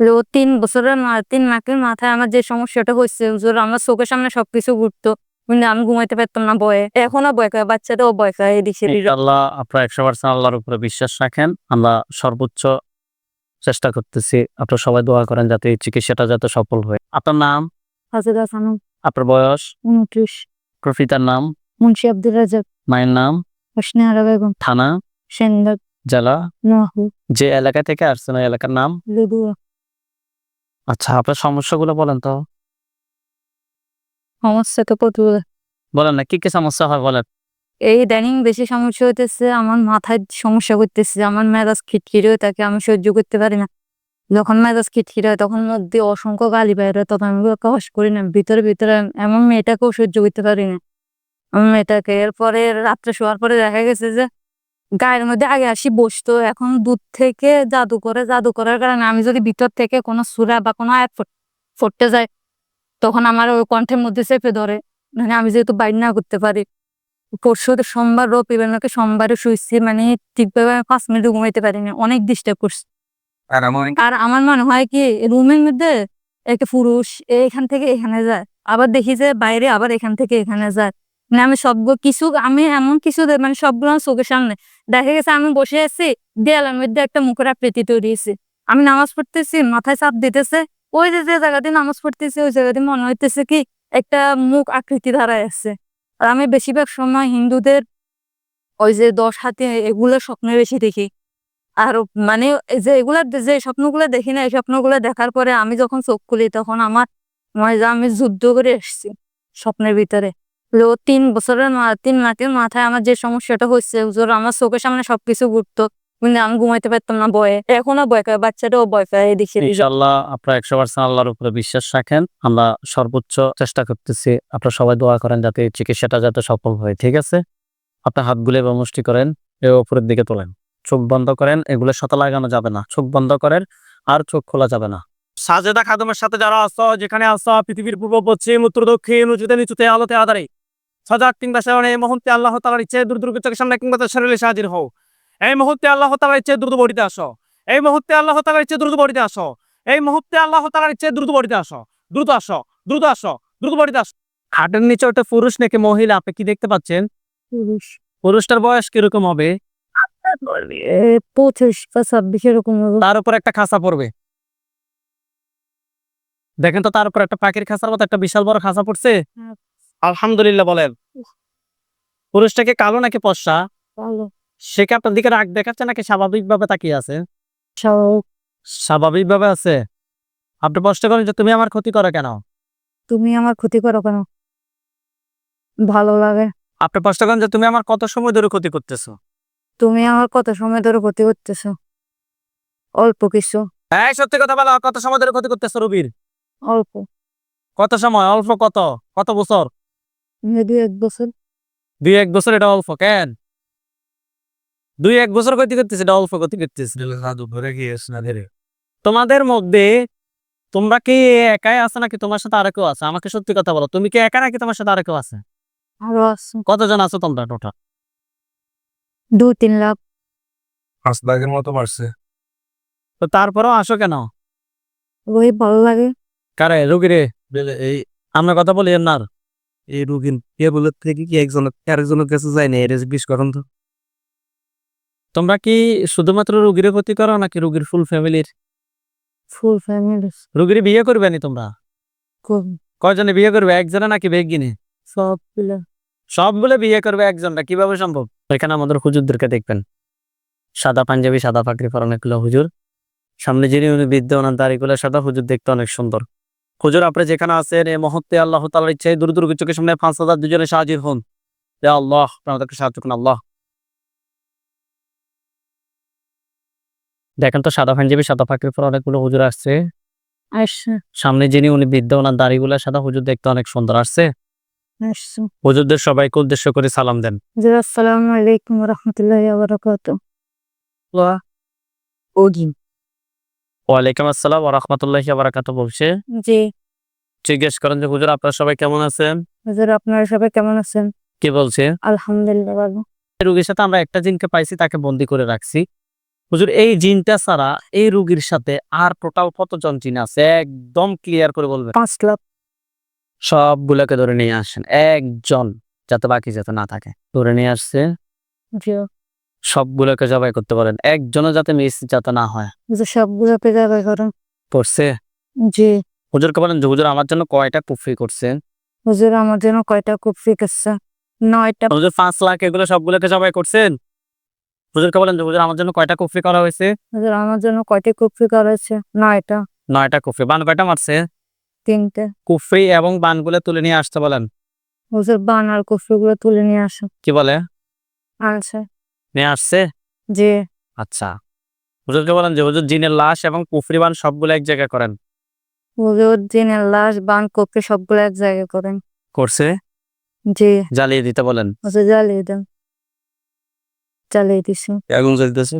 তো তিন বছরের তিন নাকের মাথায় আমার যে সমস্যাটা হচ্ছে হুজুর আমার চোখের সামনে সবকিছু ঘুরতো। কিন্তু আমি ঘুমাইতে পারতাম না ভয়ে। এখনও ভয় খায় বাচ্চাটাও ভয় খায় এদিক সেদিক। আল্লাহ আপনার একশো পার্সেন্ট আল্লাহর উপরে বিশ্বাস রাখেন। আমরা সর্বোচ্চ চেষ্টা করতেছি আপনার সবাই দোয়া করেন যাতে এই চিকিৎসাটা যাতে সফল হয়। আপনার নাম? হাজিরা সানু আপনার বয়স? উনত্রিশ। প্রফিতার নাম? মুন্সি আব্দুল রাজাক মায়ের নাম? হোসনে আরা বেগম। থানা? সেন্দাক জেলা? নাহু যে এলাকা থেকে আসছেন ওই এলাকার নাম? লেবুয়া। আচ্ছা আপনার সমস্যাগুলো বলেন তো। সমস্যা তো প্রচুর। বলেন না কি কি সমস্যা হয় বলেন। এই ইদানিং বেশি সমস্যা হইতেছে আমার মাথায় সমস্যা করতেছে আমার মেজাজ খিটখিটে হয়ে থাকে আমি সহ্য করতে পারি না। যখন মেজাজ খিটখিটে হয় তখন মধ্যে অসংখ্য গালি বাইরে তখন আমি ওকে করি না ভিতরে ভিতরে এমন মেয়েটাকেও সহ্য করতে পারি না। আমি মেয়েটাকে এরপরে রাত্রে শোয়ার পরে দেখা গেছে যে গায়ের মধ্যে আগে আসি বসতো এখন দূর থেকে জাদু করে জাদু করার কারণে আমি যদি ভিতর থেকে কোনো সুরা বা কোনো আয়াত পড়তে যাই তখন আমার ওই কণ্ঠের মধ্যে চেপে ধরে। মানে আমি যেহেতু বাইর না করতে পারি। পরশু সোমবার রবিবার নাকি সোমবারে শুয়েছি মানে ঠিকভাবে আমি পাঁচ মিনিট ঘুমাইতে পারিনি অনেক ডিস্টার্ব করছে। আর আমার মনে হয় কি রুমের মধ্যে একটা পুরুষ এখান থেকে এখানে যায় আবার দেখি যে বাইরে আবার এখান থেকে এখানে যায়। মানে আমি সব কিছু, আমি এমন কিছু মানে সবগুলো চোখের সামনে। দেখা গেছে আমি বসে আছি, দেয়ালের মধ্যে একটা মুখের আকৃতি তৈরি হয়েছে। আমি নামাজ পড়তেছি, মাথায় চাপ দিতেছে। ওই যে যে জায়গাতে নামাজ পড়তেছি, ওই জায়গাতে মনে হইতেছে কি একটা মুখ আকৃতি ধারায় আছে। আর আমি বেশিরভাগ সময় হিন্দুদের ওই যে দশ হাতে, এগুলো স্বপ্নে বেশি দেখি। আর মানে যে এগুলা, যে স্বপ্নগুলো দেখি না, এই স্বপ্নগুলো দেখার পরে আমি যখন চোখ খুলি, তখন আমার মনে আমি যুদ্ধ করে এসেছি স্বপ্নের ভিতরে। তিন বছরের তিন নাকের মাথায় আমার যে সমস্যাটা হচ্ছে আমার চোখের সামনে সবকিছু ঘুরতো। কিন্তু আমি ঘুমাইতে পারতাম না বয়ে এখনও ভয় খায় বাচ্চাটাও খায় এদিক সেদিক। ইনশাল্লাহ আপনার একশো পার্সেন্ট আল্লাহর উপরে বিশ্বাস রাখেন। আমরা সর্বোচ্চ চেষ্টা করতেছি, আপনার সবাই দোয়া করেন যাতে চিকিৎসাটা যাতে সফল হয়, ঠিক আছে? আপনার হাতগুলো এবার মুষ্টি করেন, এ উপরের দিকে তোলেন। চোখ বন্ধ করেন, এগুলো সাথে লাগানো যাবে না। চোখ বন্ধ করেন, আর চোখ খোলা যাবে না। সাজেদা খাদমের সাথে যারা আসো যেখানে আস পৃথিবীর পূর্ব, পশ্চিম, উত্তর, দক্ষিণ, উঁচুতে, নিচুতে, আলোতে, আধারে সজাগ কিংবা সেবনে এই মুহূর্তে আল্লাহ তালার ইচ্ছে দূর দূর চোখের সামনে কিংবা তার শরীরে হাজির হও। এই মুহূর্তে আল্লাহ তালার ইচ্ছে দ্রুত বড়িতে আসো। এই মুহূর্তে আল্লাহ তালার ইচ্ছে দ্রুত বড়িতে আসো। এই মুহূর্তে আল্লাহ তালার ইচ্ছে দ্রুত বড়িতে আসো। দ্রুত আসো দ্রুত আসো দ্রুত বড়িতে আসো। খাটের নিচে ওটা পুরুষ নাকি মহিলা? আপনি কি দেখতে পাচ্ছেন? পুরুষ। পুরুষটার বয়স কীরকম হবে? পঁচিশ বা ছাব্বিশ এরকম তার উপর একটা খাঁচা পড়বে। দেখেন তো তার উপর একটা পাখির খাঁচার মতো একটা বিশাল বড় খাঁচা পড়ছে। হ্যাঁ। আলহামদুলিল্লাহ বলেন। পুরুষটাকে কালো নাকি পশা সে কি আপনার দিকে রাগ দেখাচ্ছে নাকি স্বাভাবিকভাবে তাকিয়ে আছে? স্বাভাবিক। স্বাভাবিকভাবে আছে? আপনি প্রশ্ন করেন যে তুমি আমার ক্ষতি করো কেন? তুমি আমার ক্ষতি করো কেন? ভালো লাগে। আপনি প্রশ্ন করেন যে তুমি আমার কত সময় ধরে ক্ষতি করতেছো? তুমি আমার কত সময় ধরে ক্ষতি করতেছো? অল্প কিছু। হ্যাঁ সত্যি কথা বলো কত সময় ধরে ক্ষতি করতেছো রবির? অল্প। কত সময়? অল্প কত? কত বছর? দুই এক বছর। দুই এক বছর এটা অল্প কেন? দুই এক বছর ক্ষতি করতেছে এটা অল্প ক্ষতি করতেছে। তোমাদের মধ্যে তোমরা কি একাই আছে নাকি তোমার সাথে আরও কেউ আছে? আমাকে সত্যি কথা বলো তুমি কি একা নাকি তোমার সাথে আরও কেউ আছে? আরও আছে। কতজন আছো তোমরা টোটাল? দু তিন লাখ। পাঁচ লাখের মতো বাড়ছে। তো তারপরেও আসো কেন? ওই ভালো লাগে। কারে রুগীরে এই আমরা কথা বলি না এই রুগীর কে বলে থেকে কি একজনের আরেকজনের কাছে যায় না? এটা বিশ করেন তো। তোমরা কি শুধুমাত্র রুগীর ক্ষতি করো নাকি রুগীর ফুল ফ্যামিলির ফুল ফ্যামিলি রুগীর বিয়ে করবে নি তোমরা? কয়জনে বিয়ে করবে? একজনে নাকি বেগিনে সবগুলা সবগুলো বিয়ে করবে একজনটা কীভাবে সম্ভব? এখানে আমাদের হুজুরদেরকে দেখবেন। সাদা পাঞ্জাবি সাদা পাগড়ি পরা অনেকগুলো হুজুর। সামনে যিনি উনি বৃদ্ধ ওনার দাড়িগুলো সাদা হুজুর দেখতে অনেক সুন্দর। হুজুর আপনি যেখানে আছেন এই মুহূর্তে আল্লাহ তালার ইচ্ছায় দূর দূর চোখের সামনে পাঁচ হাজার দুজনে সাহায্য হন। আল্লাহ আপনাদেরকে সাহায্য করুন আল্লাহ। দেখেন তো সাদা পাঞ্জাবি সাদা পাগড়ি পরা অনেকগুলো হুজুর আসছে। সামনে যিনি উনি বৃদ্ধ ওনার দাড়িগুলো সাদা হুজুর দেখতে অনেক সুন্দর আসছে। হুজুরদের সবাইকে উদ্দেশ্য করে সালাম দেন। আসসালামু আলাইকুম রহমতুল্লাহ ওয়ালাইকুম আসসালাম ওয়া রাহমাতুল্লাহি ওয়া বারাকাতুহু বলছে। জি। জিজ্ঞেস করেন যে হুজুর আপনারা সবাই কেমন আছেন? হুজুর আপনারা সবাই কেমন আছেন? কি বলছে? আলহামদুলিল্লাহ ভালো। রোগীর সাথে আমরা একটা জিনকে পাইছি তাকে বন্দি করে রাখছি। হুজুর এই জিনটা ছাড়া এই রোগীর সাথে আর টোটাল কতজন জিন আছে? একদম ক্লিয়ার করে বলবেন। পাঁচ লাখ। সবগুলোকে ধরে নিয়ে আসেন। একজন যাতে বাকি যাতে না থাকে। ধরে নিয়ে আসছে। সবগুলোকে জবাই করতে পারেন। একজনও যাতে মিস যাতে না হয়। হুজুর সবগুলোকে যাবে করেন। করছে? জি। হুজুরকে বলেন যে হুজুর আমার জন্য কয়টা কুফরি করছেন হুজুর আমার জন্য কয়টা কুফরি করছে? নয়টা। হুজুর পাঁচ লাখ এগুলো সবগুলোকে জবাই করছেন? হুজুরকে বলেন যে হুজুর আমার জন্য কয়টা কুফরি করা হয়েছে? হুজুর আমার জন্য কয়টা কুফরি হয়েছে? নয়টা। নয়টা কুফরি। বান কয়টা মারছে? তিনটে। কুফরি এবং বানগুলো তুলে নিয়ে আসতে বলেন। হুজুর বান আর কুফরিগুলো তুলে নিয়ে আসো কি বলে? আচ্ছা নিয়ে আসছে? জি। আচ্ছা। হুজুরকে বলেন যে হুজুর জিনের লাশ এবং কুফরি বান সবগুলো এক জায়গায় করেন। হুজুর জিনের লাশ বান কুফরি সবগুলো এক জায়গায় করেন। করছে? জি। জ্বালিয়ে দিতে বলেন। হুজুর জ্বালিয়ে দেন। জ্বালিয়ে দিছি। আগুন জ্বলতেছে?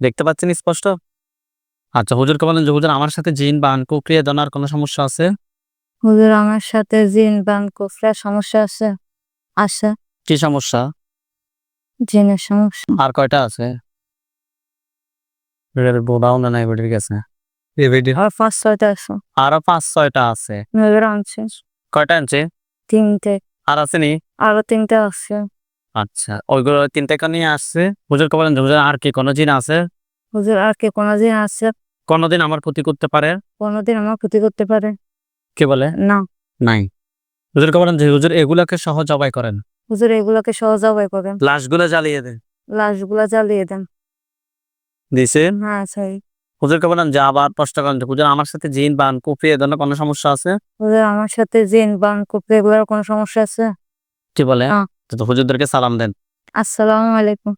দেখতে পাচ্ছেন স্পষ্ট? আচ্ছা হুজুরকে বলেন যে হুজুর আমার সাথে জিন বান কুকরিয়ে জানার কোনো সমস্যা আছে? হুজুর আমার সাথে জিন বান কুফরির সমস্যা আছে। আছে। কি সমস্যা? জিনের সমস্যা। আর কয়টা আছে? বোধাও না নাই আর পাঁচ ছয়টা আছে। আরও পাঁচ ছয়টা আছে। হুজুর আনছে। কয়টা আনছে? তিনটে। আর আছে নি? আরও তিনটে আছে। আচ্ছা ওইগুলো আসছে? বলেন হুজুর আর কি কোনো জিন আছে? হুজুর আর কে কোনো দিন আছে? কোনোদিন আমার ক্ষতি করতে পারে? কোনোদিন আমার ক্ষতি করতে পারে। কে বলে? না। নাই। হুজুরকে বলেন যে হুজুর এগুলাকে সহ জবাই করেন। হুজুর এগুলোকে সহজ উপায় করেন। লাশগুলো জ্বালিয়ে দেন। লাশগুলো জ্বালিয়ে দেন। দিছেন? হ্যাঁ সেই হুজুরকে বলেন যা আবার প্রশ্ন করেন। হুজুর আমার সাথে জিন বান কুফরি এ ধরনের কোনো সমস্যা আছে? হুজুর আমার সাথে জিন বান কুফরি এগুলোর কোনো সমস্যা আছে? কি বলে? হ্যাঁ। তো হুজুরদেরকে সালাম দেন। আসসালামু আলাইকুম।